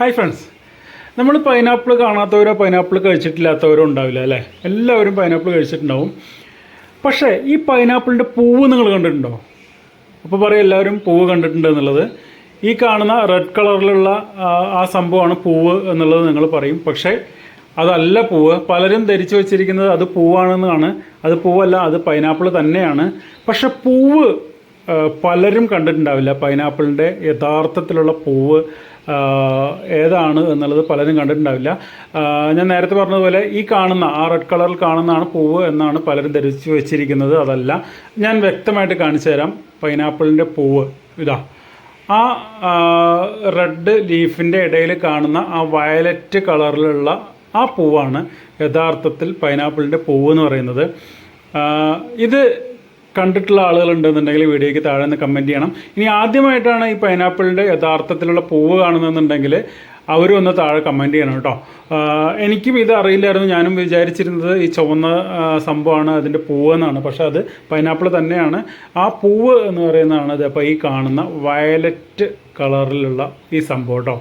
Hi friends നമ്മൾ pineapple കാണാത്തവരോ pineapple കഴിച്ചിട്ടില്ലാത്തവരോ ഉണ്ടാവില്ല അല്ലേ? എല്ലാവരും പൈനാപ്പിൾ കഴിച്ചിട്ടുണ്ടാവും. പക്ഷേ ഈ പൈനാപ്പിളിന്റെ പൂവ് നിങ്ങൾ കണ്ടിട്ടുണ്ടോ? അപ്പോൾ പറയും എല്ലാവരും പൂവ് കണ്ടിട്ടുണ്ട് എന്നുള്ളത്. ഈ കാണുന്ന റെഡ് കളറിലുള്ള ആ, സംഭവമാണ് പൂവ് എന്നുള്ളത് നിങ്ങൾ പറയും. പക്ഷേ അതല്ല പൂവ്. പലരും ധരിച്ചു വെച്ചിരിക്കുന്നത് അത് പൂവാണെന്നാണ്. അത് പൂവല്ല അത് പൈനാപ്പിൾ തന്നെയാണ്. പക്ഷെ പൂവ് പലരും കണ്ടിട്ടുണ്ടാവില്ല. പൈനാപ്പിളിന്റെ യഥാർത്ഥത്തിലുള്ള പൂവ് ഏതാണ് എന്നുള്ളത് പലരും കണ്ടിട്ടുണ്ടാവില്ല. ഞാൻ നേരത്തെ പറഞ്ഞതുപോലെ ഈ കാണുന്ന ആ റെഡ് കളറിൽ കാണുന്നതാണ് പൂവ് എന്നാണ് പലരും ധരിച്ചു വെച്ചിരിക്കുന്നത്. അതല്ല ഞാൻ വ്യക്തമായിട്ട് കാണിച്ചു തരാം പൈനാപ്പിളിന്റെ പൂവ്. ഇതാ ആ റെഡ് ലീഫിന്റെ ഇടയിൽ കാണുന്ന ആ വയലറ്റ് കളറിലുള്ള ആ പൂവാണ് യഥാർത്ഥത്തിൽ പൈനാപ്പിളിന്റെ പൂവ് എന്ന് പറയുന്നത്. ഇത് കണ്ടിട്ടുള്ള ആളുകളുണ്ടെന്നുണ്ടെങ്കിൽ വീഡിയോയ്ക്ക് താഴെ നിന്ന് കമന്റ് ചെയ്യണം. ഇനി ആദ്യമായിട്ടാണ് ഈ പൈനാപ്പിളിന്റെ യഥാർത്ഥത്തിലുള്ള പൂവ് കാണുന്നതെന്നുണ്ടെങ്കിൽ അവരും ഒന്ന് താഴെ കമന്റ് ചെയ്യണം കേട്ടോ. എനിക്കും ഇത് അറിയില്ലായിരുന്നു. ഞാനും വിചാരിച്ചിരുന്നത് ഈ ചുവന്ന സംഭവമാണ് അതിന്റെ പൂവെന്നാണ് പക്ഷേ അത് പൈനാപ്പിൾ തന്നെയാണ്. ആ പൂവ് എന്ന് പറയുന്നതാണ് അപ്പോൾ ഈ കാണുന്ന വയലറ്റ് കളറിലുള്ള ഈ സംഭവം കേട്ടോ.